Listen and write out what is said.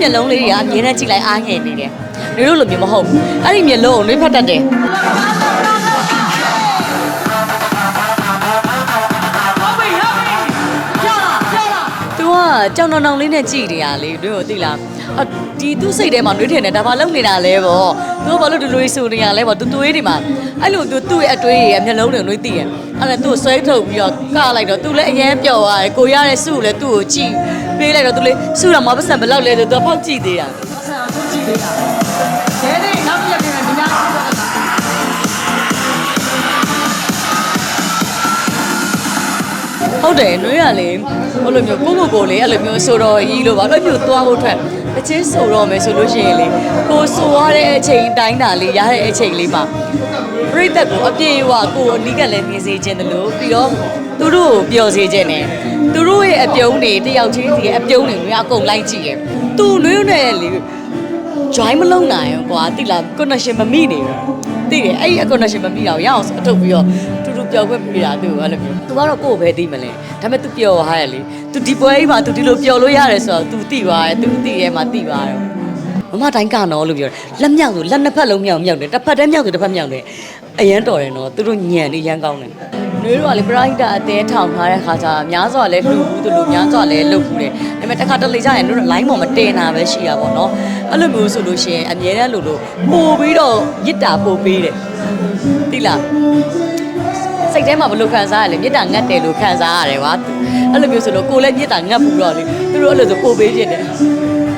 မျက်လုံးလေးတွေကအမြဲတမ်းကြည့်လိုက်အားငယ်နေတယ်နွေတို့လိုမျိုးမဟုတ်ဘူးအဲ့ဒီမျက်လုံးကိုနွေဖတ်တတ်တယ် ကကြောင်တောင်တောင်လေးနဲ့ကြည်နေရလေတို့ကိုသိလားအဒီသူ့စိတ်ထဲမှာနှွေးထင်တယ်ဒါဘာလုပ်နေတာလဲပေါ့သူကဘာလို့ဒီလိုဆိုနေရလဲပေါ့သူသွေးတွေမှာအဲ့လိုသူသူ့ရဲ့အတွေးရဲ့အမျက်လုံးတွေနှွေးသိရအဲ့ဒါသူ့ကိုဆွဲထုတ်ပြီးတော့ကလိုက်တော့သူလည်းအရန်ပျော်သွားတယ်ကိုရတဲ့စုကိုလည်းသူ့ကိုကြည့်ပေးလိုက်တော့သူလည်းစုတော့မပတ်စံဘယ်လောက်လဲဆိုသူကပေါက်ကြည့်သေးတာရဲနေနောက်ပြည့်နေတယ်ဒီနား ဟုတ်တယ်နှွေးရလေဟိုလိုမျိုးကိုကိုကိုလေးအဲ့လိုမျိုးဆိုတော့ရီလို့ပါအဲ့လိုမျိုးသွားဖို့ထွက်အချင်းဆိုတော့မယ်ဆိုလို့ရှိရင်လေကိုဆိုရတဲ့အချိန်တိုင်းတာလေးရတဲ့အချိန်လေးမှာပြိသက်ကိုအပြေအဝကိုအနီးကလည်းမြင်စေခြင်းတယ်လို့ပြီးတော့သူတို့ကိုပျော်စေခြင်းတယ်သူတို့ရဲ့အပြုံးတွေတယောက်ချင်းစီရဲ့အပြုံးတွေမျိုးအကုန်လိုက်ကြည့်ရသူနှွေးနဲ့လေ join မလုံးနိုင်ဘူးကွာတိလား connection မမိနေဘူးသိတယ်အဲ့ဒီ connection မမိတော့ရအောင်ဆိုအထုတ်ပြီးတော့တူတူ ပျော်ခွင့်ပေးတာသူကအဲ့လိုမျိုး तू ကတော့ကိုယ့်ကိုပဲသိမလဲဒါပေမဲ့ तू ပျော်သွားရလေ तू ဒီပွဲကြီးမှာ तू ဒီလိုပျော်လို့ရတယ်ဆိုတော့ तू သိသွားတယ် तू သိရဲမှာသိသွားတယ်မမတိုင်းကနော်လို့ပြောတယ်လက်မြောက်ဆိုလက်နှစ်ဖက်လုံးမြောက်မြောက်တယ်တစ်ဖက်တည်းမြောက်ဆိုတစ်ဖက်မြောက်တယ်အရန်တော်တယ်နော်သူတို့ညံနေရန်ကောင်းတယ်နွေးတော့ကလေပရိုက်တာအသေးထောင်ထားတဲ့ခါကျများစွာလဲလှူဘူးသူတို့များစွာလဲလှုပ်ဘူးတယ်ဒါပေမဲ့တစ်ခါတလေကျရင်တို့ line ပေါ်မတင်တာပဲရှိတာပေါ့နော်အဲ့လိုမျိုးဆိုလို့ရှိရင်အမြဲတမ်းလို့လို့ပို့ပြီးတော့ရစ်တာပို့ပေးတယ်သိလား စိတ်ထဲမှာဘယ်လိုခံစားရလဲမေတ္တာငတ်တယ်လို့ခံစားရတယ်ကွာအဲ့လိုမျိုးဆိုတော့ကိုယ်လည်းမေတ္တာငတ်ဘူးတော့လေသူတို့အဲ့လိုဆိုကိုယ်ပေးဖြစ်တယ်